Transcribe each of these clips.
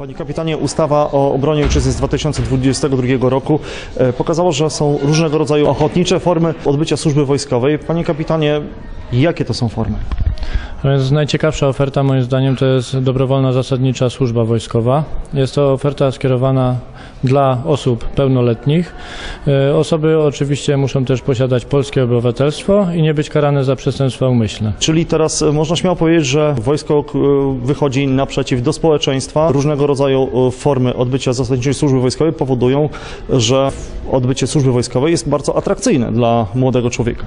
Panie kapitanie, ustawa o obronie ojczyzny z 2022 roku e, pokazała, że są różnego rodzaju ochotnicze formy odbycia służby wojskowej. Panie kapitanie, jakie to są formy? Więc najciekawsza oferta moim zdaniem to jest dobrowolna zasadnicza służba wojskowa. Jest to oferta skierowana dla osób pełnoletnich. E, Osoby oczywiście muszą też posiadać polskie obywatelstwo i nie być karane za przestępstwa umyślne. Czyli teraz e, można śmiało powiedzieć, że wojsko k- wychodzi naprzeciw do społeczeństwa. Różnego rodzaju e, formy odbycia zasadniczej służby wojskowej powodują, że odbycie służby wojskowej jest bardzo atrakcyjne dla młodego człowieka.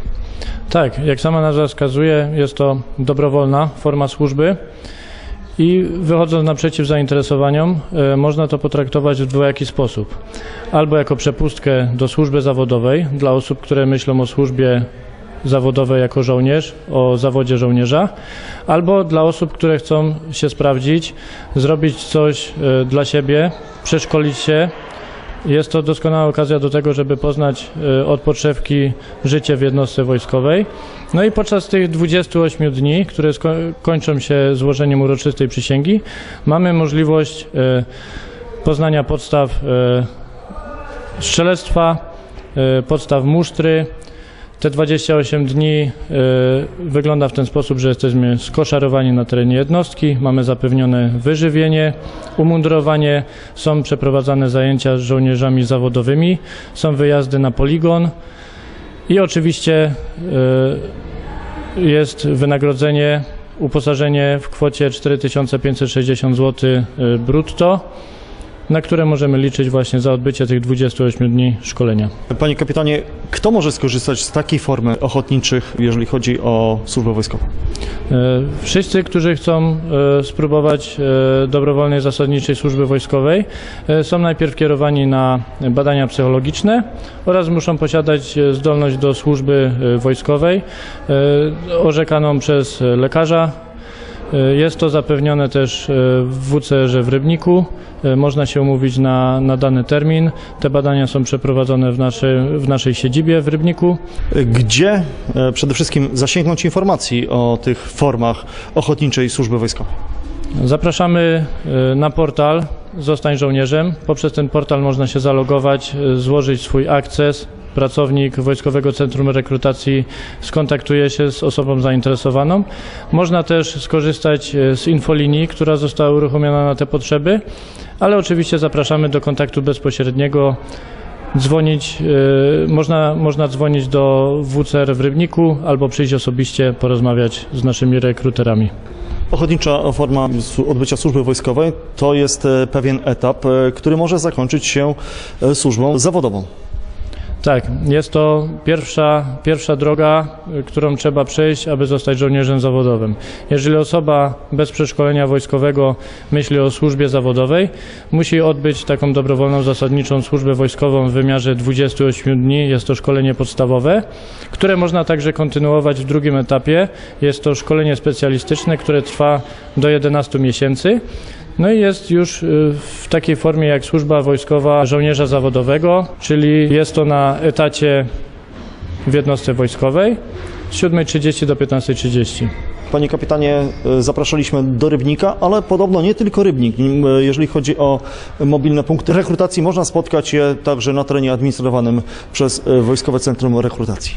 Tak, jak sama nazwa wskazuje, jest to dobrowolna forma służby i wychodząc naprzeciw zainteresowaniom, e, można to potraktować w dwojaki sposób. Albo jako przepustkę do służby zawodowej dla osób, które myślą o służbie zawodowej jako żołnierz, o zawodzie żołnierza, albo dla osób, które chcą się sprawdzić, zrobić coś e, dla siebie, przeszkolić się jest to doskonała okazja do tego, żeby poznać e, od podszewki życie w jednostce wojskowej. No i podczas tych 28 dni, które kończą się złożeniem uroczystej przysięgi, mamy możliwość e, poznania podstaw e, strzelectwa, podstaw musztry. Te 28 dni e, wygląda w ten sposób, że jesteśmy skoszarowani na terenie jednostki, mamy zapewnione wyżywienie, umundurowanie, są przeprowadzane zajęcia z żołnierzami zawodowymi, są wyjazdy na poligon i oczywiście e, jest wynagrodzenie, uposażenie w kwocie 4560 zł e, brutto, na które możemy liczyć właśnie za odbycie tych 28 dni szkolenia. Panie kapitanie, kto może skorzystać z takiej formy ochotniczych, jeżeli chodzi o służbę wojskową? E, Wszyscy, którzy chcą e, spróbować e, dobrowolnej zasadniczej służby wojskowej, są najpierw kierowani na badania psychologiczne oraz muszą posiadać zdolność do służby wojskowej orzekaną przez lekarza. E, Jest to zapewnione też e, w WCR w Rybniku. E, Można się umówić na, na dany termin. Te badania są przeprowadzone w naszej, w naszej siedzibie w Rybniku. Gdzie przede wszystkim zasięgnąć informacji o tych formach ochotniczej służby wojskowej? Zapraszamy na portal Zostań żołnierzem. Poprzez ten portal można się zalogować, złożyć swój akces. Pracownik Wojskowego Centrum Rekrutacji skontaktuje się z osobą zainteresowaną. Można też skorzystać y, z infolinii, która została uruchomiona na te potrzeby, ale oczywiście zapraszamy do kontaktu bezpośredniego. Dzwonić, y, można, można dzwonić do WCR w Rybniku albo przyjść osobiście, porozmawiać z naszymi rekruterami. Ochotnicza forma odbycia służby wojskowej to jest e, pewien etap, e, który może zakończyć się e, służbą zawodową. Tak, jest to pierwsza, pierwsza droga, którą trzeba przejść, aby zostać żołnierzem zawodowym. Jeżeli osoba bez przeszkolenia wojskowego myśli o służbie zawodowej, musi odbyć taką dobrowolną, zasadniczą służbę wojskową w wymiarze 28 dni. Jest to szkolenie podstawowe, które można także kontynuować w drugim etapie. Jest to szkolenie specjalistyczne, które trwa do 11 miesięcy. No i jest już y, w takiej formie jak służba wojskowa żołnierza zawodowego, czyli jest to na etacie w jednostce wojskowej z 7.30 do 15.30. Panie kapitanie, e, zapraszaliśmy do Rybnika, ale podobno nie tylko Rybnik. E, Jeżeli chodzi o mobilne punkty rekrutacji, można spotkać je także na terenie administrowanym przez Wojskowe Centrum Rekrutacji.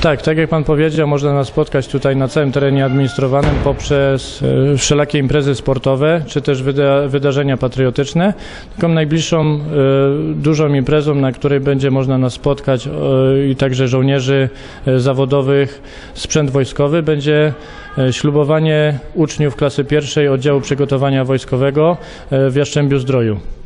Tak, tak jak Pan powiedział, można nas spotkać tutaj na całym terenie administrowanym poprzez e, wszelakie imprezy sportowe, czy też wyda wydarzenia patriotyczne. Taką najbliższą e, dużą imprezą, na której będzie można nas spotkać e, i także żołnierzy zawodowych, sprzęt wojskowy, będzie ślubowanie uczniów klasy pierwszej oddziału przygotowania wojskowego w Jastrzębiu Zdroju.